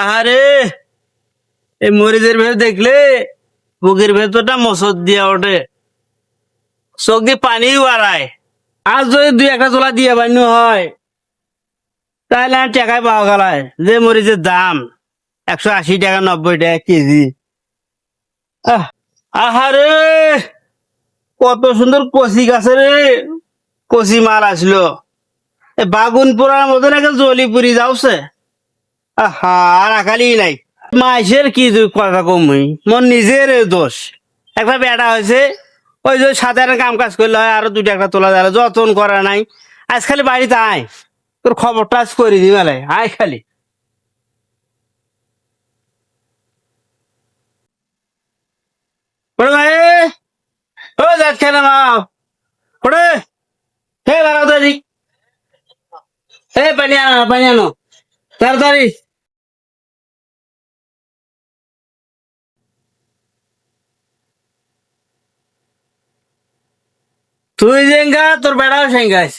আহারে এই মরিচের ভেতর দেখলে বুকের ভেতরটা মসদ দিয়া ওঠে। চোখ দিয়ে পানিও বাড়ায়। আর যদি দুই একটা তোলা দিয়ে বান্য হয় তাহলে আর টাকায় পাওয়া গেলায় যে মরিচের দাম একশো আশি টাকা নব্বই টাকা কেজি। আহ, আহারে কত সুন্দর কচি গাছে রে কচি মাল আসলো। বাগুন পোড়ার মতন এখন জলি পুরি যাওছে। আর আকালি নাই। মাইসের কি কথা কমই মোর নিজের দোষ। একটা বেটা হয়েছে, ওই যে সাধারণ কাম কাজ করলে হয়, আরও দুইটা একটা তোলা যায়, যতন করা নাই। আজ খালি বাড়িতে আয়, তোর খবরটা আজ করে দি মেলায় আয় খালি। হে আনো। তাড়াতাড়ি। তুই জেঙ্গা তোর বেড়াও সেঙ্গাস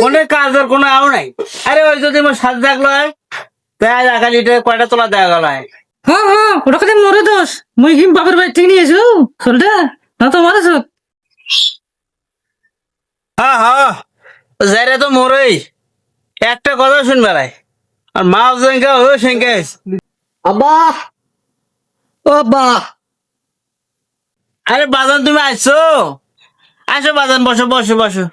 কোনো কাজের কোনো আও নাই। আরে ওই যদি আমার সাত থাকল তাই কয়টা তোলা দেওয়া গেল হয় হ্যাঁ হ্যাঁ ওটা কথা মরে দোষ। মুই কিম বাপের বাড়ি থেকে নিয়ে এসো। চলটা না তো হ্যাঁ হ্যাঁ যাইরে তো মরেই। একটা কথা শুনবে রাই আর মাও জেঙ্গা ও সেঙ্গাস আব্বা। ও আব্বা। আরে বাজান তুমি আসছো আসো বাজান বসো বসো বসো।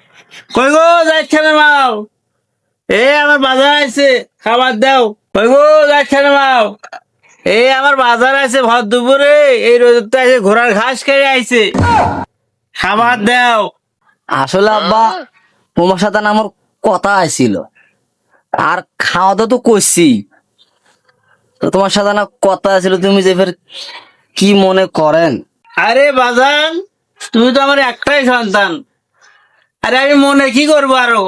কই গো যাচ্ছে না মাও এ আমার বাজার আছে খাবার দাও। কই গো যাচ্ছে না মাও এই আমার বাজার আছে ভর দুপুরে এই রোদতে আছে ঘোড়ার ঘাস খেয়ে আইছে। খাবার দাও। আসলে আব্বা তোমার সাথে না আমার কথা আসছিল আর খাওয়া দাওয়া তো করছি তো তোমার সাথে না কথা আছিল তুমি যে ফের কি মনে করেন? আরে বাজান তুমি তো আমার একটাই সন্তান। আরে আমি মনে কি করব আরও?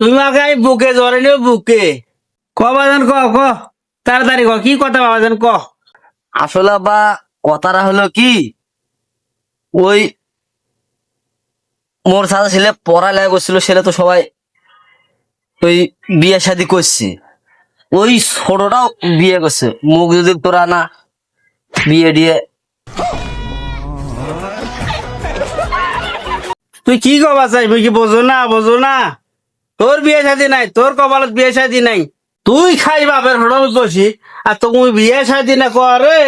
তুমি আমাকে আমি বুকে জ্বরে নিও বুকে। ক বাজান, ক ক। তাড়াতাড়ি ক, কি কথা বাজান ক? আসলে আব্বা, কথাটা হলো কি? ওই মোর সাথে ছেলে পড়ালেখা করছিল ছেলে তো সবাই ওই বিয়ে শাদি করছে। ওই ছোটটাও বিয়ে করছে। মুখ যদি তোরা না বিয়ে দিয়ে তুই কি কবা চাই কি বোঝো না বোঝো না? তোর বিয়ে শাদি নাই তোর কপালত বিয়ে শাদি নাই। তুই খাই বাপের হড়ম দোষী আর তুমি বিয়ে শাদি না করে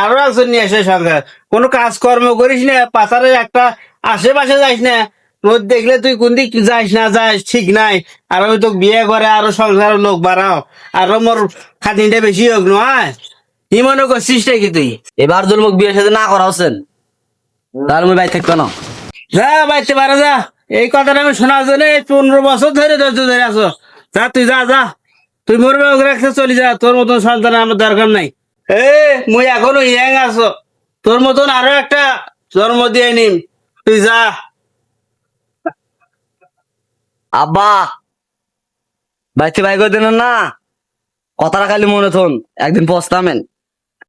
আরও একজন নিয়ে আসে সঙ্গে কোনো কাজকর্ম করিস না? পাথারে একটা আশেপাশে যাইস না? রোদ দেখলে তুই কোন দিক যাইস না যাইস ঠিক নাই। আর ওই তো বিয়ে করে আরও সংসারের লোক বাড়াও আরও মোর খাদিনটা বেশি হোক নয় কি মনে করছিস কি তুই? এবার মোক বিয়ে শাদি না করা হচ্ছেন তাহলে আমি বাই থাকতো না? যা বাইতে পারে যা। এই কথাটা আমি শোনার জন্য এই পনেরো বছর ধরে ধৈর্য ধরে আছো। যা, তুই যা যা। তুই ওকে রাখতে চলে যা। তোর মতন সন্তান আমার দরকার নাই। এ, মুই এখনও ইয়াং আছো। তোর মতন আরও একটা জন্ম দিয়ে নিম। তুই যা। আব্বা। বাইতে ভাই করে দেন না। কথাটা খালি মনে থন। একদিন পস্তামেন।